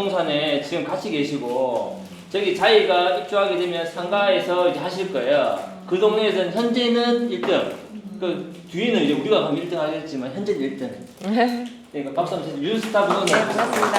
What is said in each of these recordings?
부동산에 지금 같이 계시고 저기 자기가 입주하게 되면 상가에서 이제 하실 거예요. 그 동네에서는 현재는 1등. 그 뒤에는 이제 우리가 가면 1등 하겠지만 현재는 1등. 그러니까 박수 한번 주세요. 유스타 네, 부동산. 반갑습니다.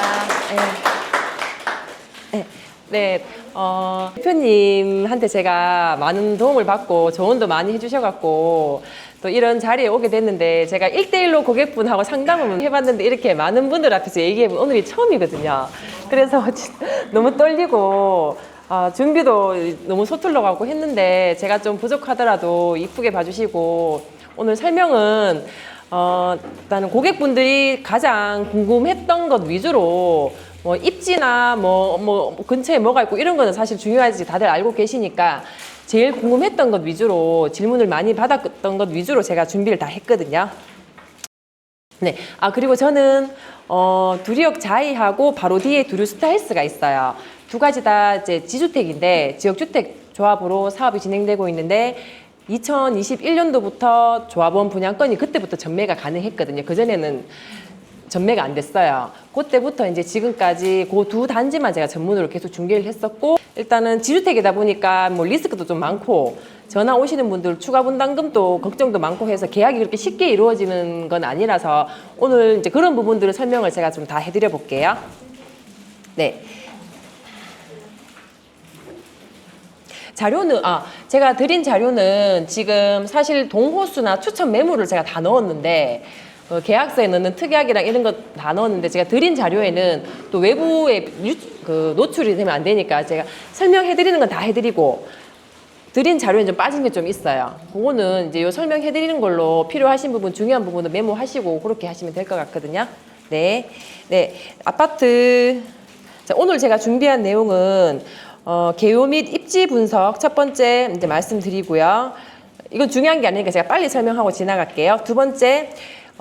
네. 네. 네, 어, 대표님한테 제가 많은 도움을 받고 조언도 많이 해주셔갖고 또 이런 자리에 오게 됐는데 제가 1대1로 고객분하고 상담을 해봤는데 이렇게 많은 분들 앞에서 얘기해본 오늘이 처음이거든요. 그래서 진- 너무 떨리고 아, 준비도 너무 서툴러 가고 했는데 제가 좀 부족하더라도 이쁘게 봐주시고 오늘 설명은 어, 일단은 고객분들이 가장 궁금했던 것 위주로 뭐 입지나 뭐, 뭐 근처에 뭐가 있고 이런 거는 사실 중요하지 다들 알고 계시니까 제일 궁금했던 것 위주로 질문을 많이 받았던 것 위주로 제가 준비를 다 했거든요. 네. 아, 그리고 저는, 어, 두리역 자이하고 바로 뒤에 두류 스타일스가 있어요. 두 가지 다 이제 지주택인데, 지역주택 조합으로 사업이 진행되고 있는데, 2021년도부터 조합원 분양권이 그때부터 전매가 가능했거든요. 그전에는 전매가 안 됐어요. 그때부터 이제 지금까지 그 두 단지만 제가 전문으로 계속 중개를 했었고 일단은 지주택이다 보니까 뭐 리스크도 좀 많고 전화 오시는 분들 추가 분담금도 걱정도 많고 해서 계약이 그렇게 쉽게 이루어지는 건 아니라서 오늘 이제 그런 부분들을 설명을 제가 좀 다 해드려 볼게요. 네. 자료는 아 제가 드린 자료는 지금 사실 동호수나 추천 매물을 제가 다 넣었는데 어, 계약서에 넣는 특약이랑 이런 거다 넣었는데 제가 드린 자료에는 또 외부에 유, 그 노출이 되면 안 되니까 제가 설명해 드리는 건 다 해드리고 드린 자료에 좀 빠진 게 좀 있어요. 그거는 이제 요 설명해 드리는 걸로 필요하신 부분 중요한 부분은 메모하시고 그렇게 하시면 될 것 같거든요. 네, 네 아파트 자, 오늘 제가 준비한 내용은 어, 개요 및 입지 분석 첫 번째 이제 말씀드리고요. 이건 중요한 게 아니니까 제가 빨리 설명하고 지나갈게요. 두 번째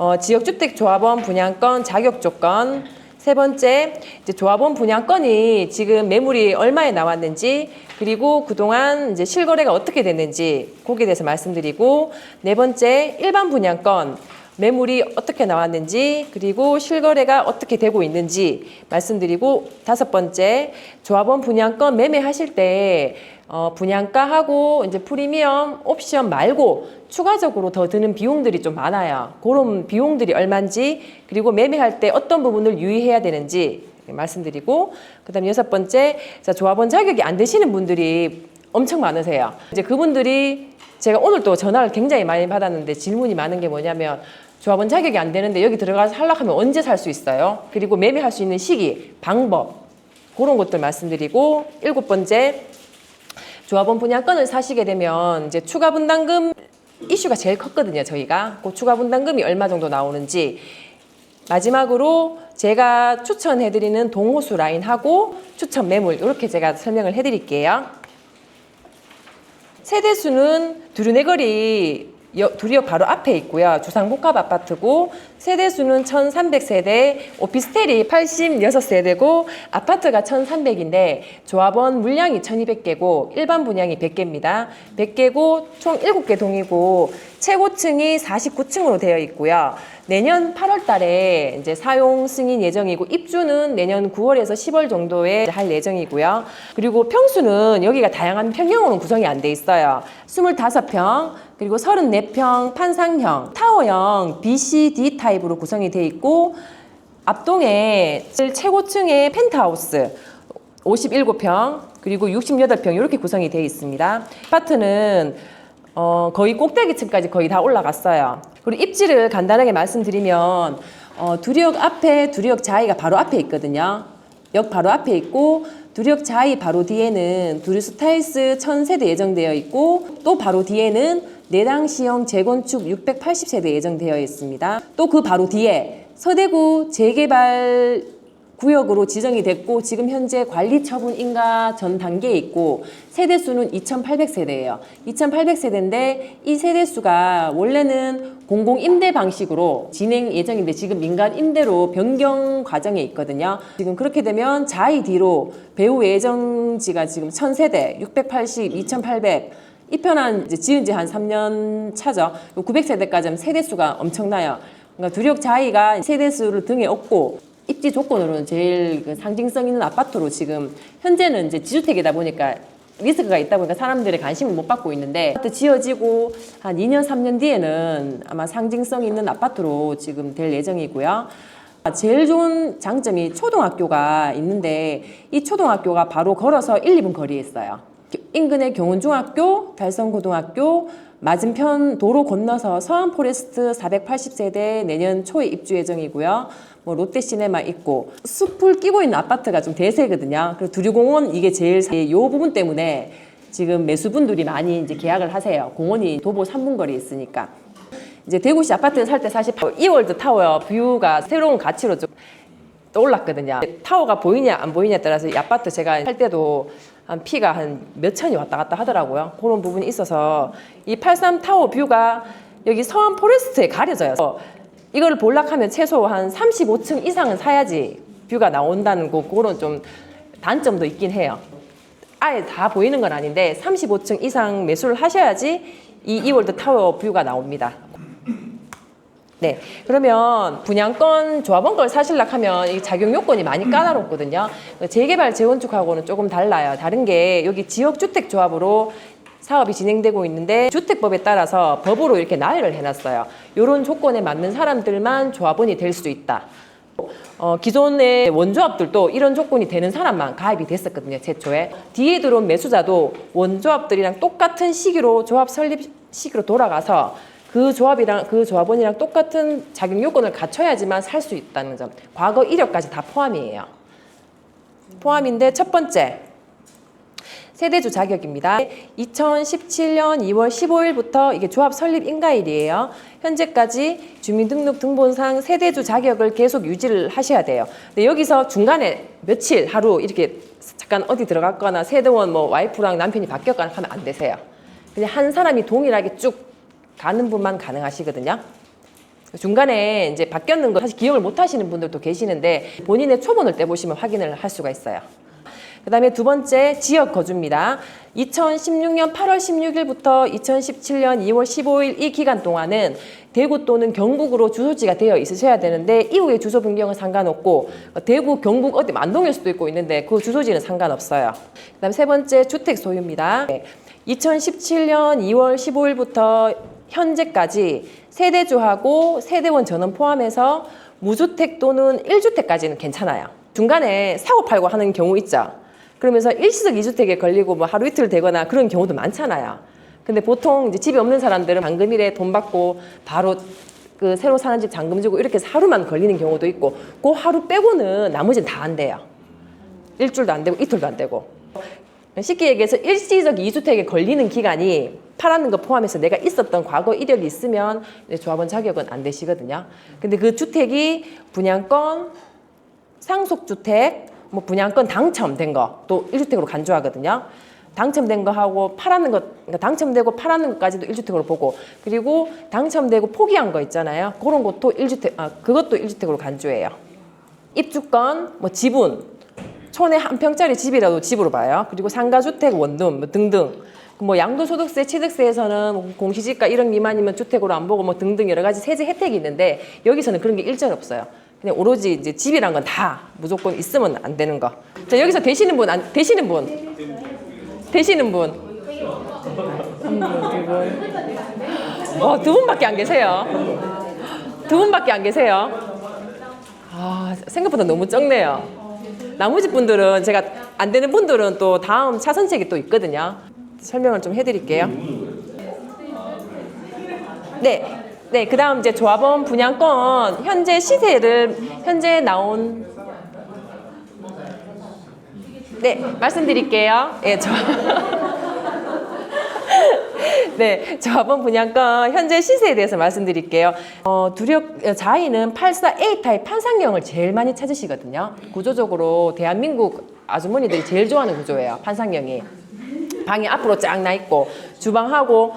어, 지역주택조합원 분양권 자격 조건. 세 번째 이제 조합원 분양권이 지금 매물이 얼마에 나왔는지 그리고 그동안 이제 실거래가 어떻게 됐는지 거기에 대해서 말씀드리고 네 번째 일반 분양권 매물이 어떻게 나왔는지 그리고 실거래가 어떻게 되고 있는지 말씀드리고 다섯 번째 조합원 분양권 매매하실 때 어, 분양가하고 이제 프리미엄 옵션 말고 추가적으로 더 드는 비용들이 좀 많아요. 그런 비용들이 얼마인지 그리고 매매할 때 어떤 부분을 유의해야 되는지 말씀드리고 그다음 여섯 번째 자, 조합원 자격이 안 되시는 분들이 엄청 많으세요. 이제 그분들이 제가 오늘 또 전화를 굉장히 많이 받았는데 질문이 많은 게 뭐냐면 조합원 자격이 안 되는데 여기 들어가서 하려면 언제 살 수 있어요? 그리고 매매할 수 있는 시기, 방법 그런 것들 말씀드리고 일곱 번째 조합원 분양권을 사시게 되면 이제 추가 분담금 이슈가 제일 컸거든요, 저희가. 그 추가 분담금이 얼마 정도 나오는지. 마지막으로 제가 추천해드리는 동호수 라인하고 추천 매물 이렇게 제가 설명을 해드릴게요. 세대수는 두루네거리 여- 두리역 바로 앞에 있고요. 주상복합 아파트고 세대수는 1,300세대, 오피스텔이 86세대고 아파트가 1,300인데 조합원 물량이 1,200개고 일반 분양이 100개입니다. 100개고 총 7개 동이고 최고층이 49층으로 되어 있고요. 내년 8월 달에 이제 사용 승인 예정이고 입주는 내년 9월에서 10월 정도에 할 예정이고요. 그리고 평수는 여기가 다양한 평형으로 구성이 안 돼 있어요. 25평, 그리고 34평 판상형, 타워형 BCD 타입으로 구성이 돼 있고 앞동에 최고층의 펜트하우스 57평 그리고 68평 이렇게 구성이 되어 있습니다. 아파트는 어, 거의 꼭대기층까지 거의 다 올라갔어요. 그리고 입지를 간단하게 말씀드리면 어, 두리역 앞에 두리역 자이가 바로 앞에 있거든요. 역 바로 앞에 있고 두리역 자이 바로 뒤에는 두류 스타일스 1000세대 예정되어 있고 또 바로 뒤에는 내당 시형 재건축 680세대 예정되어 있습니다. 또 그 바로 뒤에 서대구 재개발 구역으로 지정이 됐고 지금 현재 관리 처분 인가 전 단계에 있고 세대 수는 2,800세대예요. 2,800세대인데 이 세대 수가 원래는 공공 임대 방식으로 진행 예정인데 지금 민간 임대로 변경 과정에 있거든요. 지금 그렇게 되면 자이 뒤로 배후 예정지가 지금 1,000세대, 680, 2,800 이편한 이제 지은 지 한 3년 차죠. 900세대까지 하면 세대 수가 엄청나요. 그러니까 두력 자이가 세대 수를 등에 업고 입지 조건으로는 제일 그 상징성 있는 아파트로 지금 현재는 이제 지주택이다 보니까 리스크가 있다 보니까 사람들의 관심을 못 받고 있는데 아파트 지어지고 한 2년 3년 뒤에는 아마 상징성 있는 아파트로 지금 될 예정이고요. 제일 좋은 장점이 초등학교가 있는데 이 초등학교가 바로 걸어서 1, 2분 거리에 있어요. 인근의 경운중학교, 달성고등학교, 맞은편 도로 건너서 서안포레스트 480세대 내년 초에 입주 예정이고요. 뭐 롯데시네마 있고 숲을 끼고 있는 아파트가 좀 대세거든요. 그리고 두류공원 이게 제일 이 부분 때문에 지금 매수분들이 많이 이제 계약을 하세요. 공원이 도보 3분 거리에 있으니까. 이제 대구시 아파트 살 때 사실 이월드 타워 뷰가 새로운 가치로 좀 떠올랐거든요. 타워가 보이냐 안 보이냐에 따라서 이 아파트 제가 살 때도 한 피가 한 몇 천이 왔다 갔다 하더라고요. 그런 부분이 있어서 이 83 타워 뷰가 여기 서안 포레스트에 가려져요. 이걸 볼락하면 최소 한 35층 이상은 사야지 뷰가 나온다는 거 그런 좀 단점도 있긴 해요. 아예 다 보이는 건 아닌데 35층 이상 매수를 하셔야지 이 이월드 타워 뷰가 나옵니다. 네. 그러면 분양권 조합원 걸 사실락 하면 이 자격 요건이 많이 까다롭거든요. 재개발 재건축하고는 조금 달라요. 다른 게 여기 지역 주택 조합으로 사업이 진행되고 있는데 주택법에 따라서 법으로 이렇게 나열을 해놨어요. 이런 조건에 맞는 사람들만 조합원이 될 수 있다. 어, 기존의 원조합들도 이런 조건이 되는 사람만 가입이 됐었거든요, 최초에. 뒤에 들어온 매수자도 원조합들이랑 똑같은 시기로 조합 설립 시기로 돌아가서 그 조합이랑 그 조합원이랑 똑같은 자격 요건을 갖춰야지만 살 수 있다는 점. 과거 이력까지 다 포함이에요. 포함인데 첫 번째 세대주 자격입니다. 2017년 2월 15일부터 이게 조합 설립 인가일이에요. 현재까지 주민등록 등본상 세대주 자격을 계속 유지를 하셔야 돼요. 근데 여기서 중간에 며칠 하루 이렇게 잠깐 어디 들어갔거나 세대원 뭐 와이프랑 남편이 바뀌었거나 하면 안 되세요. 그냥 한 사람이 동일하게 쭉 가는 분만 가능하시거든요. 중간에 이제 바뀌었는 거 사실 기억을 못 하시는 분들도 계시는데 본인의 초본을 떼보시면 확인을 할 수가 있어요. 그 다음에 두 번째 지역 거주입니다. 2016년 8월 16일부터 2017년 2월 15일 이 기간 동안은 대구 또는 경북으로 주소지가 되어 있으셔야 되는데 이후에 주소 변경은 상관없고 대구, 경북 어디 만동일 수도 있고 있는데 그 주소지는 상관없어요. 그 다음 세 번째 주택 소유입니다. 2017년 2월 15일부터 현재까지 세대주하고 세대원 전원 포함해서 무주택 또는 1주택까지는 괜찮아요. 중간에 사고 팔고 하는 경우 있죠. 그러면서 일시적 2주택에 걸리고 뭐 하루 이틀 되거나 그런 경우도 많잖아요. 근데 보통 이제 집이 없는 사람들은 방금일에 돈 받고 바로 그 새로 사는 집 잔금 주고 이렇게 하루만 걸리는 경우도 있고 그 하루 빼고는 나머지는 다 안 돼요. 일주일도 안 되고 이틀도 안 되고. 쉽게 얘기해서 일시적 2주택에 걸리는 기간이 팔았는 거 포함해서 내가 있었던 과거 이력이 있으면 조합원 자격은 안 되시거든요. 근데 그 주택이 분양권, 상속주택, 뭐 분양권 당첨된 거또 1주택으로 간주하거든요. 당첨된 거 하고 팔았는 것, 그러니까 당첨되고 팔았는 것까지도 1주택으로 보고 그리고 당첨되고 포기한 거 있잖아요. 그런 것도 1주택, 아, 그것도 1주택으로 간주해요. 입주권, 뭐 지분, 촌에 한 평짜리 집이라도 집으로 봐요. 그리고 상가주택, 원룸 뭐 등등. 뭐 양도소득세, 취득세에서는 뭐 공시지가 1억 미만이면 주택으로 안 보고 뭐 등등 여러 가지 세제 혜택이 있는데 여기서는 그런 게 일절 없어요. 그냥 오로지 이제 집이란 건 다 무조건 있으면 안 되는 거. 자 여기서 되시는 분, 안, 되시는 분, 되시는 분. 어, 두 분밖에 안 계세요. 두 분밖에 안 계세요. 아, 생각보다 너무 적네요. 나머지 분들은 제가 안 되는 분들은 또 다음 차선책이 또 있거든요. 설명을 좀 해드릴게요. 네. 네, 그 다음 이제 조합원 분양권 현재 시세를 현재 나온 네, 말씀드릴게요. 예, 저 네, 조합원 분양권 현재 시세에 대해서 말씀드릴게요. 어, 두력 자이는 84A 타입 판상형을 제일 많이 찾으시거든요. 구조적으로 대한민국 아주머니들이 제일 좋아하는 구조예요. 판상형이. 방이 앞으로 쫙 나 있고 주방하고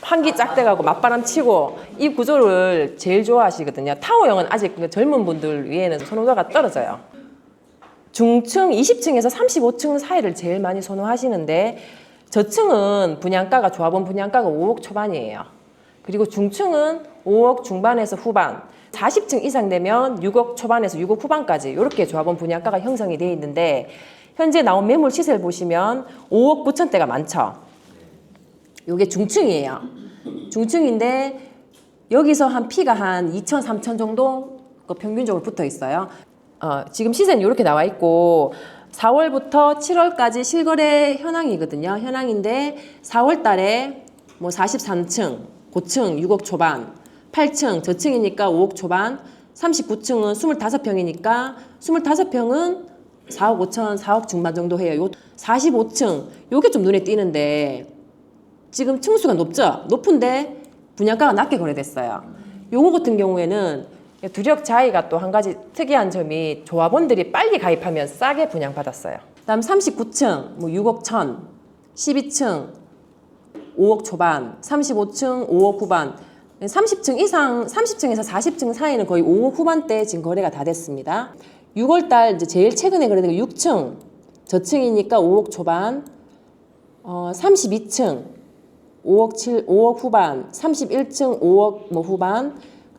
환기 쫙 돼가고 맞바람 치고 이 구조를 제일 좋아하시거든요. 타워형은 아직 그 젊은 분들 위에는 선호도가 떨어져요. 중층 20층에서 35층 사이를 제일 많이 선호하시는데 저층은 분양가가 조합원 분양가가 5억 초반이에요. 그리고 중층은 5억 중반에서 후반, 40층 이상 되면 6억 초반에서 6억 후반까지 이렇게 조합원 분양가가 형성이 되어 있는데 현재 나온 매물 시세를 보시면 5억 9천대가 많죠. 요게 중층이에요. 중층인데 여기서 한 피가 한 2천, 3천 정도 그 평균적으로 붙어 있어요. 어, 지금 시세는 이렇게 나와 있고 4월부터 7월까지 실거래 현황이거든요. 현황인데 4월 달에 뭐 43층, 고층 6억 초반, 8층 저층이니까 5억 초반, 39층은 25평이니까 25평은 4억 5천, 4억 중반 정도 해요. 요 45층 요게 좀 눈에 띄는데 지금 층수가 높죠? 높은데 분양가가 낮게 거래됐어요. 요거 같은 경우에는 두력 자이가 또 한 가지 특이한 점이 조합원들이 빨리 가입하면 싸게 분양받았어요. 다음 39층 뭐 6억 천, 12층 5억 초반, 35층 5억 후반, 30층 이상, 30층에서 40층 사이는 거의 5억 후반대 지금 거래가 다 됐습니다. 6월 달 이제 제일 최근에 거래된 게 6층, 저층이니까 5억 초반, 어, 32층 5억 7, 5억 후반, 31층 5억 뭐 후반,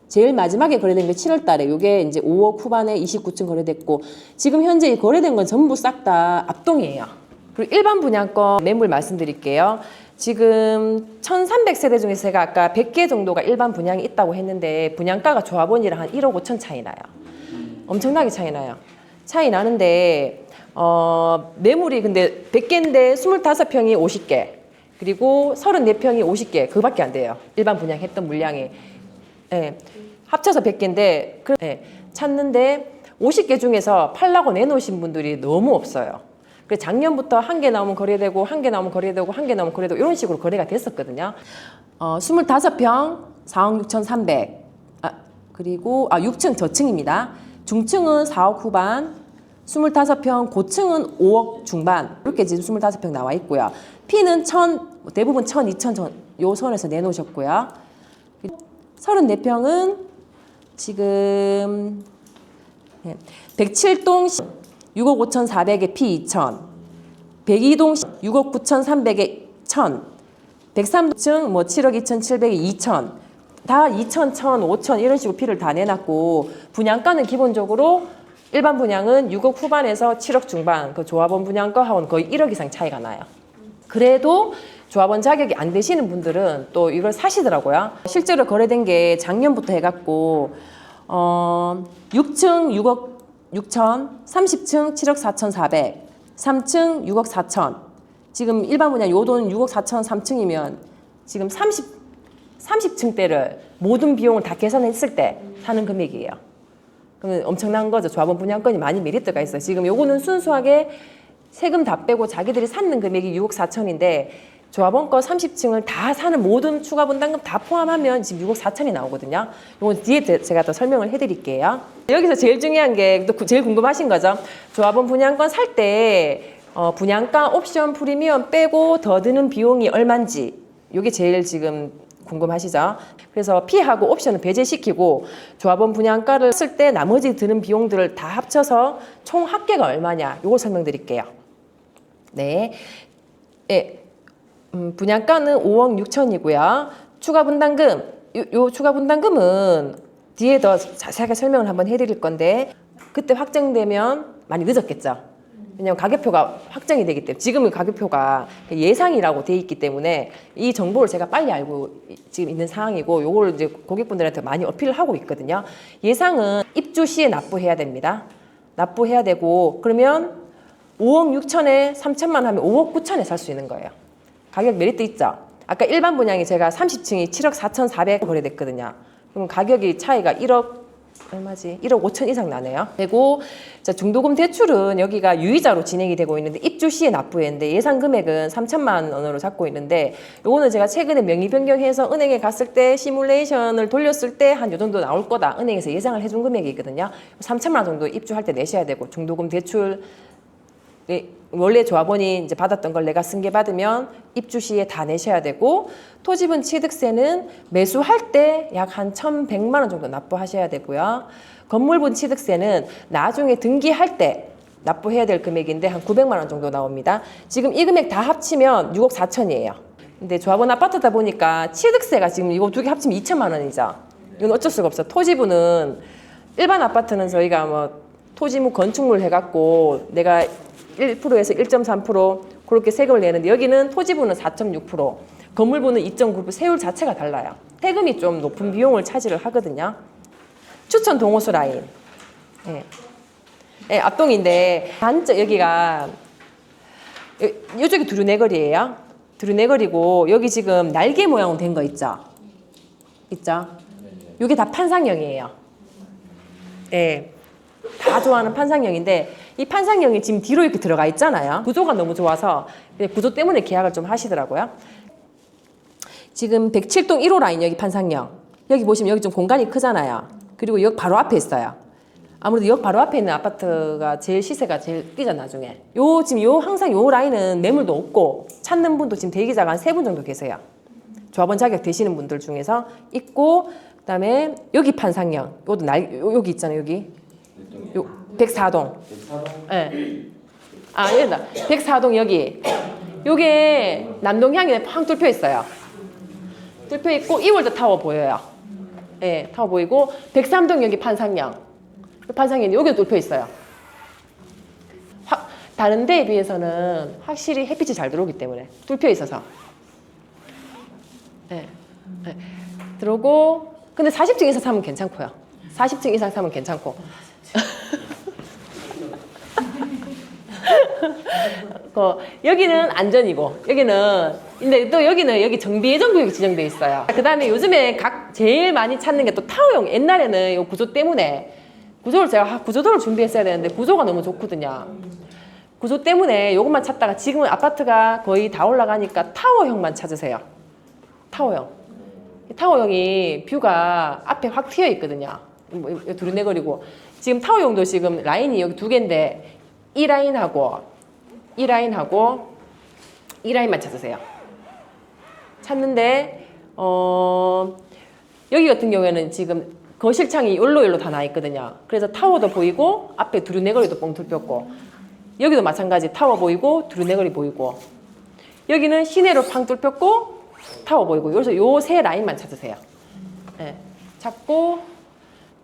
제일 마지막에 거래된 게 7월 달에 요게 이제 5억 후반에 29층 거래됐고 지금 현재 이 거래된 건 전부 싹 다 압동이에요. 그리고 일반 분양권 매물 말씀드릴게요. 지금 1,300세대 중에서 제가 아까 100개 정도가 일반 분양이 있다고 했는데 분양가가 조합원이랑 한 1억 5천 차이 나요. 엄청나게 차이 나요. 차이 나는데 어, 매물이 근데 100개인데 25평이 50개 그리고 34평이 50개 그밖에 안 돼요. 일반 분양했던 물량이. 예. 합쳐서 100개인데 그, 예. 찾는데 50개 중에서 팔라고 내놓으신 분들이 너무 없어요. 그래서 작년부터 한 개 나오면 거래되고 한 개 나오면 거래되고 한 개 나오면 거래되고 이런 식으로 거래가 됐었거든요. 어, 25평 4억 6,300. 아, 그리고 아 6층 저층입니다. 중층은 4억 후반, 25평 고층은 5억 중반. 이렇게 지금 25평 나와 있고요. P는 1000 대부분 1000, 2000 전, 요 선에서 내놓으셨고요. 34평은 지금 네. 107동 6억 5,400에 P 2천, 102동 6억 9,300에 1,000, 103층 뭐 7억 2,700에 2천, 다 2천, 1,000, 5천 이런 식으로 P를 다 내놨고 분양가는 기본적으로 일반 분양은 6억 후반에서 7억 중반, 그 조합원 분양가하고는 거의 1억 이상 차이가 나요. 그래도 조합원 자격이 안 되시는 분들은 또 이걸 사시더라고요. 실제로 거래된 게 작년부터 해갖고 어 6층 6억 6천, 30층 7억 4천 4백, 3층 6억 4천. 지금 일반 분양 요돈 6억 4천 3층이면 지금 30 30층대를 모든 비용을 다 계산했을 때 사는 금액이에요. 그러면 엄청난 거죠. 조합원 분양권이 많이 메리트가 있어요. 지금 요거는 순수하게 세금 다 빼고 자기들이 샀는 금액이 6억 4천인데 조합원 거 30층을 다 사는 모든 추가 분담금 다 포함하면 지금 6억 4천이 나오거든요. 이건 뒤에 제- 제가 더 설명을 해드릴게요. 여기서 제일 중요한 게 또 제일 궁금하신 거죠. 조합원 분양권 살때 어, 분양가 옵션 프리미엄 빼고 더 드는 비용이 얼마인지 이게 제일 지금 궁금하시죠? 그래서 P하고 옵션을 배제시키고 조합원 분양가를 쓸 때 나머지 드는 비용들을 다 합쳐서 총 합계가 얼마냐 이걸 설명드릴게요. 네. 예. 음, 분양가는 5억 6천이고요. 추가 분담금, 요, 요 추가 분담금은 뒤에 더 자세하게 설명을 한번 해드릴 건데 그때 확정되면 많이 늦었겠죠. 왜냐하면 가격표가 확정이 되기 때문에 지금은 가격표가 예상이라고 돼 있기 때문에 이 정보를 제가 빨리 알고 지금 있는 상황이고 요걸 이제 고객분들한테 많이 어필을 하고 있거든요. 예상은 입주 시에 납부해야 됩니다. 납부해야 되고 그러면 5억 6천에 3천만 하면 5억 9천에 살 수 있는 거예요. 가격 메리트 있죠? 아까 일반 분양이 제가 30층이 7억 4천 4백 거래됐거든요. 그럼 가격이 차이가 1억 얼마지? 1억 5천 이상 나네요. 그리고 자, 중도금 대출은 여기가 유이자로 진행이 되고 있는데 입주 시에 납부했는데 예상 금액은 3천만 원으로 잡고 있는데 요거는 제가 최근에 명의 변경해서 은행에 갔을 때 시뮬레이션을 돌렸을 때 한 요 정도 나올 거다. 은행에서 예상을 해준 금액이거든요. 3천만 원 정도 입주할 때 내셔야 되고 중도금 대출 네, 원래 조합원이 이제 받았던 걸 내가 승계 받으면 입주 시에 다 내셔야 되고 토지분 취득세는 매수할 때 약한 1,100만 원 정도 납부하셔야 되고요. 건물분 취득세는 나중에 등기할 때 납부해야 될 금액인데 한 900만 원 정도 나옵니다. 지금 이 금액 다 합치면 6억 4천이에요. 근데 조합원 아파트다 보니까 취득세가 지금 이거 두 개 합치면 2천만 원이죠. 이건 어쩔 수가 없어. 토지부는 일반 아파트는 저희가 뭐 토지무 건축물 해갖고 내가 1%에서 1.3% 그렇게 세금을 내는데 여기는 토지부는 4.6% 건물부는 2.9% 세율 자체가 달라요. 세금이 좀 높은 비용을 차지를 하거든요. 추천 동호수 라인. 예. 예, 앞동인데 단점 여기가 요- 요쪽이 두루네거리예요. 두루네거리고 여기 지금 날개 모양으로 된거 있죠? 있죠? 이게 다 판상형이에요. 예. 다 좋아하는 판상형인데 이 판상형이 지금 뒤로 이렇게 들어가 있잖아요. 구조가 너무 좋아서 구조 때문에 계약을 좀 하시더라고요. 지금 107동 1호 라인 여기 판상형. 여기 보시면 여기 좀 공간이 크잖아요. 그리고 역 바로 앞에 있어요. 아무래도 역 바로 앞에 있는 아파트가 제일 시세가 제일 뛰죠 나중에. 요 지금 요 항상 요 라인은 매물도 없고 찾는 분도 지금 대기자가 한 세 분 정도 계세요. 조합원 자격 되시는 분들 중에서 있고 그다음에 여기 판상형. 요도 날 요- 여기 있잖아요 여기. 요 104동. 예. 아 여기다 104동 여기. 요게 남동향에 팡 뚫혀 있어요. 뚫혀 있고 이월드 타워 보여요. 예, 타워 보이고 103동 여기 판상형. 판상형 여기 뚫혀 있어요. 확 다른 데에 비해서는 확실히 햇빛이 잘 들어오기 때문에 뚫혀 있어서. 예. 예. 들어오고 근데 40층 이상 사면 괜찮고요. 40층 이상 사면 괜찮고. 그 여기는 안전이고 여기는 근데 또 여기는 여기 정비 예정 구역이 지정돼 있어요. 그다음에 요즘에 각 제일 많이 찾는 게 또 타워용 옛날에는 이 구조 때문에 구조를 제가 아, 구조도를 준비했어야 되는데 구조가 너무 좋거든요. 구조 때문에 이것만 찾다가 지금은 아파트가 거의 다 올라가니까 타워형만 찾으세요. 타워형. 이 타워형이 뷰가 앞에 확 튀어 있거든요. 뭐, 이거 두루네거리고 지금 타워형도 지금 라인이 여기 두 개인데 이 라인하고 이 라인하고 이 라인만 찾으세요. 찾는데 어 여기 같은 경우에는 지금 거실창이 열로 다 나 있거든요. 그래서 타워도 보이고 앞에 두루네거리도 뻥 뚫렸고 여기도 마찬가지 타워 보이고 두루네거리 보이고 여기는 시내로 팡 뚫혔고 타워 보이고 여기서 요 세 라인만 찾으세요. 예, 찾고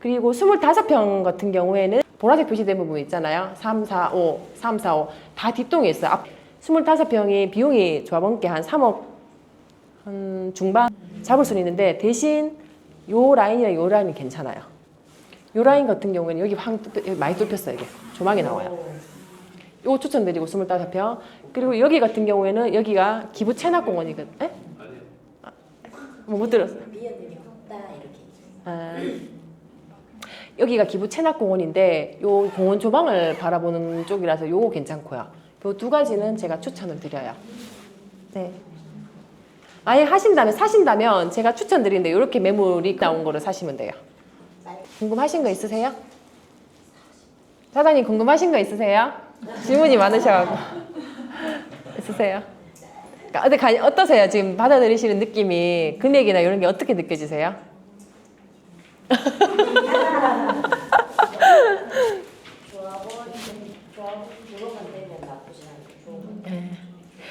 그리고 25평 같은 경우에는 보라색 표시된 부분 있잖아요. 3, 4, 5, 3, 4, 5. 다 뒷동에 있어요. 앞 25평이 비용이 조합원께 한 3억 한 중반 잡을 수는 있는데 대신 요 라인이랑 요 라인이 괜찮아요. 요 라인 같은 경우에는 여기 뚫- 여기 많이 뚫혔어요. 이게 조망이 나와요. 요 추천드리고 25평. 그리고 여기 같은 경우에는 여기가 기부 체납공원이거든. 에? 아, 뭐못 들었어요. 미연들이 컸다 이렇게 아, 여기가 기부 체납공원인데 요 공원 조망을 바라보는 쪽이라서 요거 괜찮고요. 요 두 가지는 제가 추천을 드려요. 네. 아예 하신다면 사신다면 제가 추천드리는데 이렇게 매물이 나온 거를 사시면 돼요. 궁금하신 거 있으세요? 사장님 궁금하신 거 있으세요? 질문이 많으셔가지고 있으세요? 그러니까 어때 가- 어떠세요? 지금 받아들이시는 느낌이 금액이나 이런 게 어떻게 느껴지세요?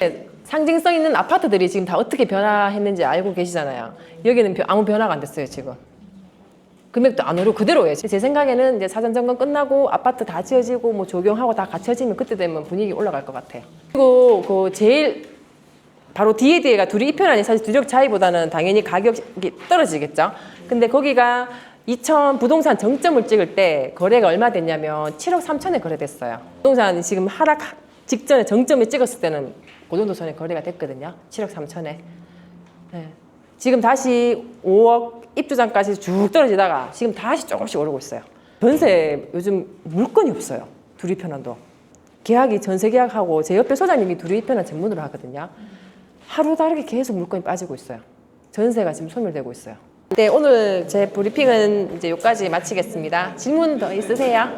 네, 상징성 있는 아파트들이 지금 다 어떻게 변화했는지 알고 계시잖아요. 여기는 벼- 아무 변화가 안 됐어요, 지금. 금액도 안 오르고 그대로예요. 제 생각에는 이제 사전 점검 끝나고 아파트 다 지어지고 뭐 조경하고 다 갖춰지면 그때 되면 분위기 올라갈 것 같아요. 그리고 그 제일 바로 뒤에 뒤에가 둘이 이편하니 사실 두력 차이보다는 당연히 가격이 떨어지겠죠. 근데 거기가 2000 부동산 정점을 찍을 때 거래가 얼마 됐냐면 7억 3천에 거래됐어요. 부동산 지금 하락 직전에 정점에 찍었을 때는 그 정도 선에 거래가 됐거든요. 7억 3천에. 네. 지금 다시 5억 입주장까지 쭉 떨어지다가 지금 다시 조금씩 오르고 있어요. 전세 요즘 물건이 없어요. 두리 편한도. 계약이 전세 계약하고 제 옆에 소장님이 두리 편한 전문으로 하거든요. 하루 다르게 계속 물건이 빠지고 있어요. 전세가 지금 소멸되고 있어요. 네, 오늘 제 브리핑은 이제 여기까지 마치겠습니다. 질문 더 있으세요?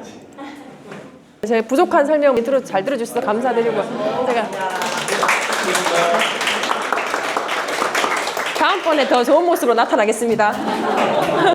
제 부족한 설명 들어 잘 들어주셔서 감사드리고 제가 다음번에 더 좋은 모습으로 나타나겠습니다.